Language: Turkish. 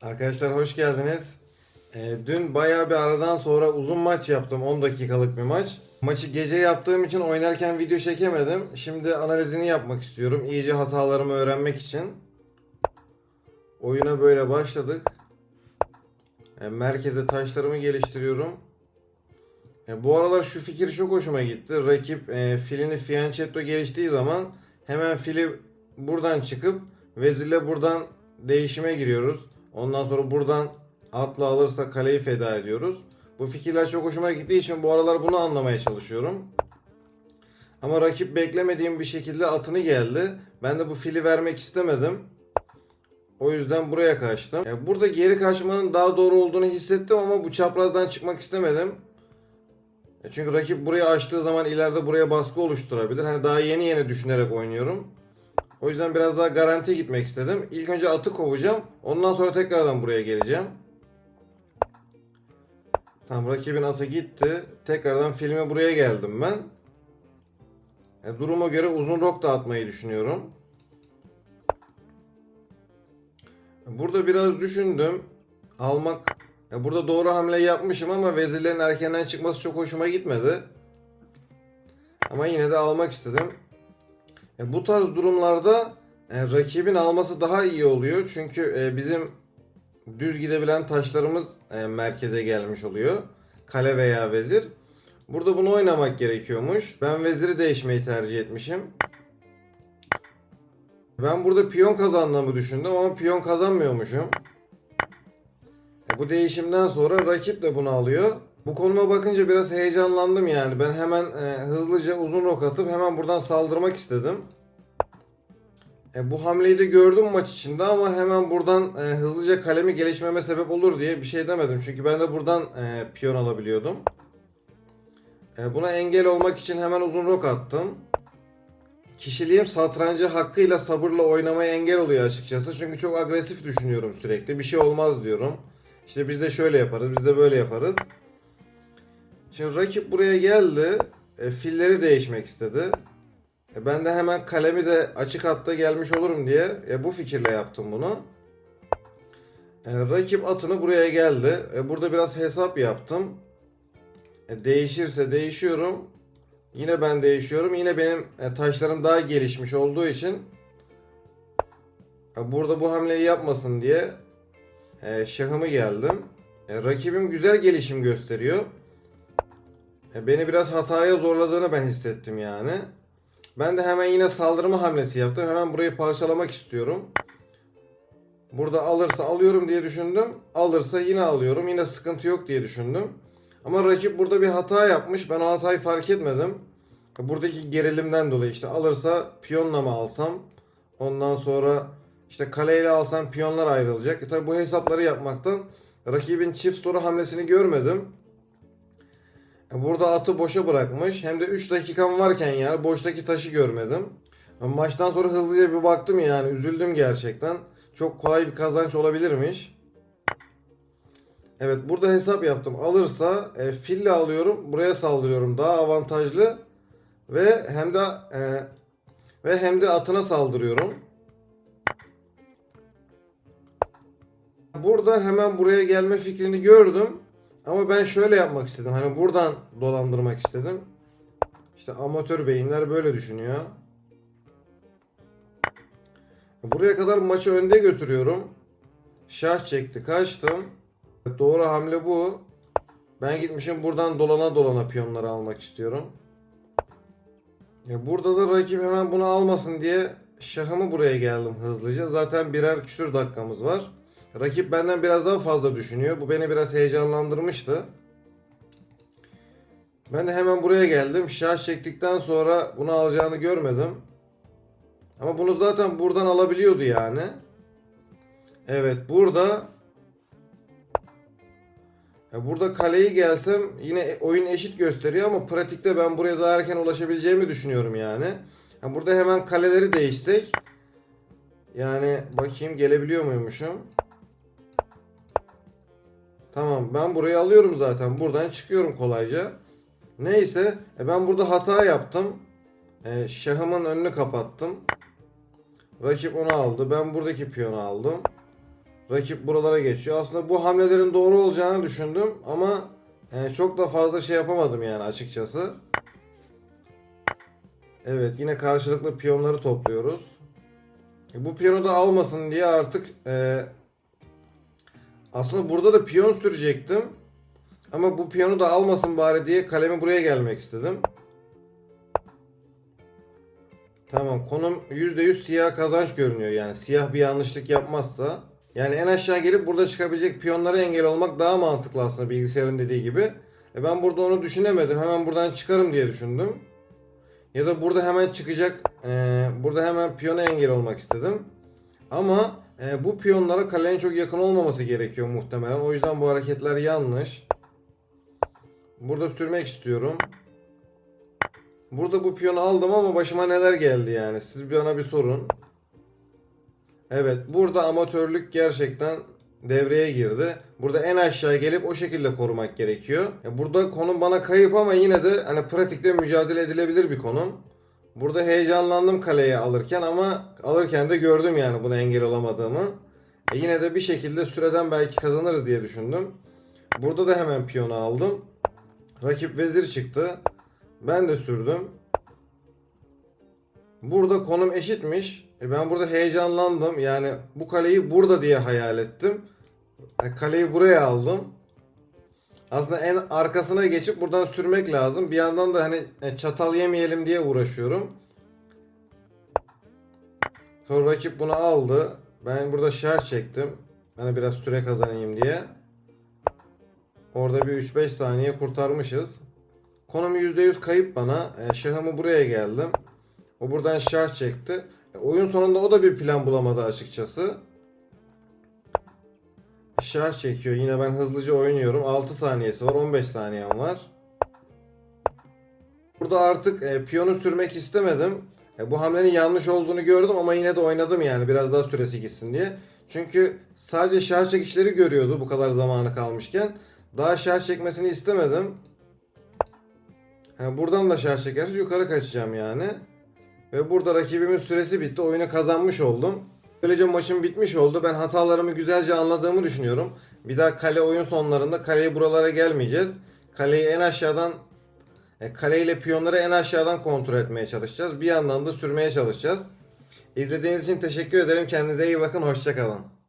Arkadaşlar hoş geldiniz. Ee, dün bayağı bir aradan sonra uzun maç yaptım. 10 dakikalık bir maç. Maçı gece yaptığım için oynarken video çekemedim. Şimdi analizini yapmak istiyorum. İyice hatalarımı öğrenmek için. Oyuna böyle başladık. Ee, merkeze taşlarımı geliştiriyorum. Ee, bu aralar şu fikir çok hoşuma gitti. Rakip e, filini Fianchetto geliştiği zaman hemen fili buradan çıkıp vezirle buradan değişime giriyoruz. Ondan sonra buradan atla alırsa kaleyi feda ediyoruz. Bu fikirler çok hoşuma gittiği için bu aralar bunu anlamaya çalışıyorum. Ama rakip beklemediğim bir şekilde atını geldi. Ben de bu fili vermek istemedim. O yüzden buraya kaçtım. E, Burada geri kaçmanın daha doğru olduğunu hissettim ama bu çaprazdan çıkmak istemedim. Çünkü rakip burayı açtığı zaman ileride buraya baskı oluşturabilir. Hani daha yeni yeni düşünerek oynuyorum. O yüzden biraz daha garanti gitmek istedim. İlk önce atı kovacağım. Ondan sonra tekrardan buraya geleceğim. Tamam rakibin atı gitti. Tekrardan filme buraya geldim ben. E, duruma göre uzun rok da atmayı düşünüyorum. Burada biraz düşündüm. Almak e, burada doğru hamle yapmışım ama vezirlerin erkenden çıkması çok hoşuma gitmedi. Ama yine de almak istedim. E, bu tarz durumlarda e, rakibin alması daha iyi oluyor. Çünkü e, bizim düz gidebilen taşlarımız e, merkeze gelmiş oluyor. Kale veya vezir. Burada bunu oynamak gerekiyormuş. Ben veziri değişmeyi tercih etmişim. Ben burada piyon kazandığımı düşündüm ama piyon kazanmıyormuşum. E, bu değişimden sonra rakip de bunu alıyor. Bu konuma bakınca biraz heyecanlandım yani. Ben hemen e, hızlıca uzun rok atıp hemen buradan saldırmak istedim. E, bu hamleyi de gördüm maç içinde ama hemen buradan e, hızlıca kalemi gelişmeme sebep olur diye bir şey demedim. Çünkü ben de buradan e, piyon alabiliyordum. E, buna engel olmak için hemen uzun rok attım. Kişiliğim satrancı hakkıyla sabırla oynamaya engel oluyor açıkçası. Çünkü çok agresif düşünüyorum sürekli. Bir şey olmaz diyorum. İşte biz de şöyle yaparız, biz de böyle yaparız. Şimdi rakip buraya geldi. E, filleri değişmek istedi. E, ben de hemen kalemi de açık hatta gelmiş olurum diye e, bu fikirle yaptım bunu. E, rakip atını buraya geldi. E, burada biraz hesap yaptım. E, değişirse değişiyorum. Yine ben değişiyorum. Yine benim e, taşlarım daha gelişmiş olduğu için e, burada bu hamleyi yapmasın diye e, şahımı geldim. E, rakibim güzel gelişim gösteriyor. E, beni biraz hataya zorladığını ben hissettim yani. Ben de hemen yine saldırma hamlesi yaptım. Hemen burayı parçalamak istiyorum. Burada alırsa alıyorum diye düşündüm. Alırsa yine alıyorum. Yine sıkıntı yok diye düşündüm. Ama rakip burada bir hata yapmış. Ben o hatayı fark etmedim. Buradaki gerilimden dolayı işte alırsa piyonla mı alsam? Ondan sonra işte kaleyle alsam piyonlar ayrılacak. E tabi bu hesapları yapmaktan rakibin çift soru hamlesini görmedim. E Burada atı boşa bırakmış. Hem de 3 dakikam varken yani boştaki taşı görmedim. Ben Maçtan sonra hızlıca bir baktım yani üzüldüm gerçekten. Çok kolay bir kazanç olabilirmiş. Evet burada hesap yaptım. Alırsa e, fille alıyorum. Buraya saldırıyorum. Daha avantajlı. Ve hem de e, ve hem de atına saldırıyorum. Burada hemen buraya gelme fikrini gördüm. Ama ben şöyle yapmak istedim. Hani buradan dolandırmak istedim. İşte amatör beyinler böyle düşünüyor. Buraya kadar maçı önde götürüyorum. Şah çekti, kaçtım. Doğru hamle bu. Ben gitmişim buradan dolana dolana piyonları almak istiyorum. Ya burada da rakip hemen bunu almasın diye şahımı buraya geldim hızlıca. Zaten birer küsür dakikamız var. Rakip benden biraz daha fazla düşünüyor. Bu beni biraz heyecanlandırmıştı. Ben de hemen buraya geldim. Şah çektikten sonra bunu alacağını görmedim. Ama bunu zaten buradan alabiliyordu yani. Evet burada burada kaleyi gelsem yine oyun eşit gösteriyor ama pratikte ben buraya daha erken ulaşabileceğimi düşünüyorum yani. Ya burada hemen kaleleri değişsek yani bakayım gelebiliyor muymuşum? Tamam ben burayı alıyorum zaten. Buradan çıkıyorum kolayca. Neyse e, ben burada hata yaptım. E, şahımın önünü kapattım. Rakip onu aldı. Ben buradaki piyonu aldım. Rakip buralara geçiyor. Aslında bu hamlelerin doğru olacağını düşündüm ama e, çok da fazla şey yapamadım yani açıkçası. Evet yine karşılıklı piyonları topluyoruz. E, bu piyonu da almasın diye artık e, aslında burada da piyon sürecektim. Ama bu piyonu da almasın bari diye kalemi buraya gelmek istedim. Tamam konum %100 siyah kazanç görünüyor yani siyah bir yanlışlık yapmazsa. Yani en aşağı gelip burada çıkabilecek piyonlara engel olmak daha mantıklı aslında bilgisayarın dediği gibi. E ben burada onu düşünemedim hemen buradan çıkarım diye düşündüm. Ya da burada hemen çıkacak e, burada hemen piyona engel olmak istedim. Ama e, bu piyonlara kalenin çok yakın olmaması gerekiyor muhtemelen. O yüzden bu hareketler yanlış. Burada sürmek istiyorum. Burada bu piyonu aldım ama başıma neler geldi yani. Siz bana bir sorun. Evet burada amatörlük gerçekten devreye girdi. Burada en aşağı gelip o şekilde korumak gerekiyor. Ya Burada konum bana kayıp ama yine de hani pratikte mücadele edilebilir bir konum. Burada heyecanlandım kaleye alırken ama alırken de gördüm yani buna engel olamadığımı. E yine de bir şekilde süreden belki kazanırız diye düşündüm. Burada da hemen piyonu aldım. Rakip vezir çıktı. Ben de sürdüm. Burada konum eşitmiş. E ben burada heyecanlandım. Yani bu kaleyi burada diye hayal ettim. E kaleyi buraya aldım. Aslında en arkasına geçip buradan sürmek lazım. Bir yandan da hani e, çatal yemeyelim diye uğraşıyorum. Sonra rakip bunu aldı. Ben burada şah çektim. Hani biraz süre kazanayım diye. Orada bir 3-5 saniye kurtarmışız. Konum %100 kayıp bana. E, şahımı buraya geldim. O buradan şah çekti. E, oyun sonunda o da bir plan bulamadı açıkçası. Şah çekiyor. Yine ben hızlıca oynuyorum. 6 saniyesi var. 15 saniyem var. Burada artık e, piyonu sürmek istemedim. E, bu hamlenin yanlış olduğunu gördüm ama yine de oynadım yani biraz daha süresi gitsin diye. Çünkü sadece şah çekişleri görüyordu bu kadar zamanı kalmışken. Daha şah çekmesini istemedim. Yani buradan da şah çekerse yukarı kaçacağım yani. Ve burada rakibimin süresi bitti. Oyunu kazanmış oldum. Böylece maçım bitmiş oldu. Ben hatalarımı güzelce anladığımı düşünüyorum. Bir daha kale oyun sonlarında kaleyi buralara gelmeyeceğiz. Kaleyi en aşağıdan e, kaleyle piyonları en aşağıdan kontrol etmeye çalışacağız. Bir yandan da sürmeye çalışacağız. İzlediğiniz için teşekkür ederim. Kendinize iyi bakın. Hoşçakalın.